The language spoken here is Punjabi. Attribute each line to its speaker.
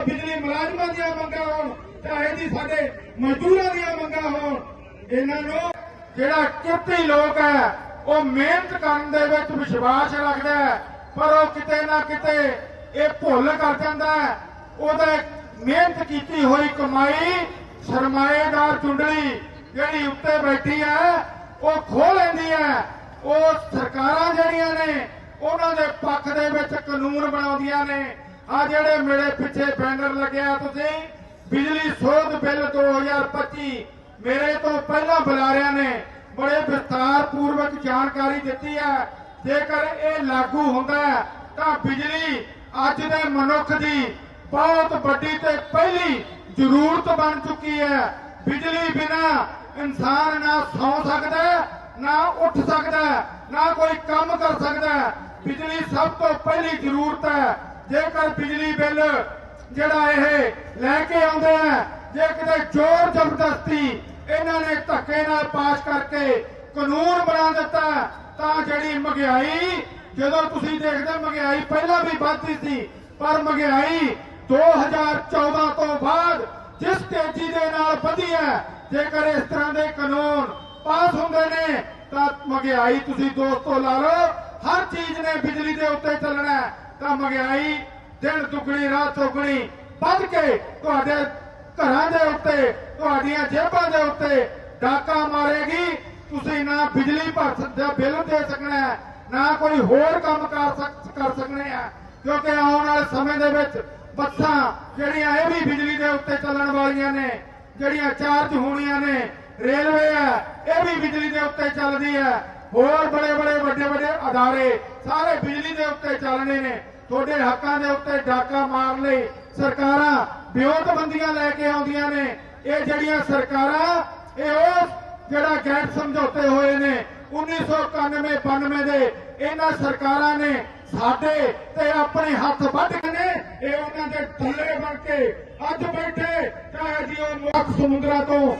Speaker 1: ਬਿਜਲੀ ਮੁਲਾਜ਼ਮਾਂ ਦੀਆਂ ਮੰਗਾਂ ਹੋਣ, ਚਾਹੇ ਜੀ ਸਾਡੇ ਮਜ਼ਦੂਰਾਂ ਦੀਆਂ ਮੰਗਾਂ ਹੋਣ, ਇਹਨਾਂ ਨੂੰ ਜਿਹੜਾ ਕਿਰਤੀ ਲੋਕ ਹੈ, ਉਹ ਮਿਹਨਤ ਕਰਨ ਦੇ ਵਿੱਚ ਵਿਸ਼ਵਾਸ ਰੱਖਦਾ ਹੈ, ਪਰ ਉਹ ਕਿਤੇ ਨਾ ਕਿਤੇ ਇਹ ਭੁੱਲ ਕਰ ਜਾਂਦਾ ਹੈ। ਉਹਦਾ ਮਿਹਨਤ ਕੀਤੀ ਹੋਈ ਕਮਾਈ, ਸਰਮਾਏਦਾਰ ਚੁੰਡਲੀ ਜਿਹੜੀ ਉੱਤੇ ਬੈਠੀ ਹੈ, ਉਹ ਖੋਹ ਲੈਂਦੀ ਹੈ। ਉਹ ਸਰਕਾਰਾਂ ਜਿਹੜੀਆਂ ਨੇ, ਉਹਨਾਂ ਦੇ ਪੱਖ ਦੇ ਵਿੱਚ ਕਾਨੂੰਨ ਬਣਾਉਂਦੀਆਂ ਨੇ। ਆ ਜਿਹੜੇ ਮੇਰੇ ਪਿੱਛੇ ਬੈਨਰ ਲੱਗਿਆ ਤੁਸੀਂ, ਬਿਜਲੀ ਸੋਧ ਬਿੱਲ 2025 ਮੇਰੇ ਤੋਂ ਪਹਿਲਾਂ ਬੁਲਾਰਿਆਂ ਨੇ ਬੜੇ ਵਿਸਤਾਰ ਪੂਰਵਕ ਜਾਣਕਾਰੀ ਦਿੱਤੀ ਹੈ। ਜੇਕਰ ਇਹ ਲਾਗੂ ਹੁੰਦਾ ਤਾਂ ਬਿਜਲੀ ਅੱਜ ਦੇ ਮਨੁੱਖ ਦੀ ਬਹੁਤ ਵੱਡੀ ਤੇ ਪਹਿਲੀ ਜ਼ਰੂਰਤ ਬਣ ਚੁੱਕੀ ਹੈ। ਬਿਜਲੀ ਬਿਨਾ ਇਨਸਾਨ ਨਾ ਸੌ ਸਕਦਾ, ਨਾ ਉੱਠ ਸਕਦਾ, ਨਾ ਕੋਈ ਕੰਮ ਕਰ ਸਕਦਾ। ਬਿਜਲੀ ਸਭ ਤੋਂ ਪਹਿਲੀ ਜ਼ਰੂਰਤ ਹੈ। ਜੇਕਰ ਬਿਜਲੀ ਬਿੱਲ ਜਿਹੜਾ ਇਹ ਲੈ ਕੇ ਆਉਂਦੇ ਆ, ਜੇ ਕਿਤੇ ਜ਼ੋਰ ਜ਼ਬਰਦਸਤੀ ਇਹਨਾਂ ਨੇ ਧੱਕੇ ਨਾਲ ਪਾਸ ਕਰਕੇ ਕਾਨੂੰਨ ਬਣਾ ਦਿੱਤਾ, ਤਾਂ ਜਿਹੜੀ ਮਹਿੰਗਾਈ, ਜਦੋਂ ਤੁਸੀਂ ਦੇਖਦੇ ਮਹਿੰਗਾਈ ਪਹਿਲਾਂ ਵੀ ਵੱਧਦੀ ਸੀ, ਪਰ ਮਹਿੰਗਾਈ 2014 ਤੋਂ ਬਾਅਦ ਜਿਸ ਤੇਜ਼ੀ ਦੇ ਨਾਲ ਵਧੀ ਹੈ, ਜੇਕਰ ਇਸ ਤਰ੍ਹਾਂ ਦੇ ਕਾਨੂੰਨ ਪਾਸ ਹੁੰਦੇ ਨੇ, ਤਾਂ ਮਹਿੰਗਾਈ ਤੁਸੀਂ ਦੋਸਤੋ ਲਾ ਲਓ, ਹਰ ਚੀਜ਼ ਨੇ ਬਿਜਲੀ ਦੇ ਉੱਤੇ ਚੱਲਣਾ ਤਾਂ ਮਹਿੰਗਾਈ ਦਿਨ ਦੁੱਗਣੀ, ਰਾਤ ਚੌਗਣੀ ਵੱਧ ਕੇ ਤੁਹਾਡੇ ਘਰਾਂ ਦੇ ਉੱਤੇ, ਤੁਹਾਡੀਆਂ ਜੇਬਾਂ ਦੇ ਉੱਤੇ ਡਾਕਾ ਮਾਰੇਗੀ। ਤੁਸੀਂ ਨਾ ਬਿਜਲੀ ਭਰ ਦਾ ਬਿੱਲ ਦੇ ਸਕਣਾ ਨਾ ਕੋਈ ਹੋਰ ਕੰਮ ਕਰ ਸਕ, ਕਰ ਸਕਣੇ ਆ। ਕਿਉਂਕਿ ਆਉਣ ਵਾਲੇ ਸਮੇਂ ਦੇ ਵਿੱਚ ਬੱਸਾਂ ਜਿਹੜੀਆਂ ਇਹ ਵੀ ਬਿਜਲੀ ਦੇ ਉੱਤੇ ਚੱਲਣ ਵਾਲੀਆਂ ਨੇ, ਜਿਹੜੀਆਂ ਚਾਰਜ ਹੋਣੀਆਂ ਨੇ, ਰੇਲਵੇ ਹੈ, ਇਹ ਵੀ ਬਿਜਲੀ ਦੇ ਉੱਤੇ ਚੱਲਦੀ ਹੈ। ਹੋਰ ਬੜੇ ਬੜੇ ਵੱਡੇ ਵੱਡੇ ਅਦਾਰੇ ਸਾਰੇ ਬਿਜਲੀ ਦੇ ਉੱਤੇ ਚੱਲਣੇ ਨੇ। ਤੁਹਾਡੇ ਹੱਕਾਂ ਦੇ ਉੱਤੇ ਡਾਕਾ ਮਾਰਨ ਲਈ ਸਰਕਾਰਾਂ ਵਿਉਂਤਬੰਦੀਆਂ ਲੈ ਕੇ ਆਉਂਦੀਆਂ ਨੇ। ਇਹ ਜਿਹੜੀਆਂ ਸਰਕਾਰਾਂ, ਇਹ ਉਸ ਜਿਹੜਾ ਗੈਟ ਸਮਝੌਤੇ ਹੋਏ ਨੇ 1991 92 ਦੇ, ਇਹਨਾਂ ਸਰਕਾਰਾਂ ਨੇ ਸਾਡੇ ਤੇ ਆਪਣੇ ਹੱਥ ਵੱਢ ਕੇ ਨੇ, ਇਹ ਉਹਨਾਂ ਦੇ ਥੱਲੇ ਬਣ ਕੇ ਅੱਜ ਬੈਠੇ, ਚਾਹੇ ਜੀ ਉਹ ਮੁੱਖ ਸਮੁੰਦਰਾਂ ਤੋਂ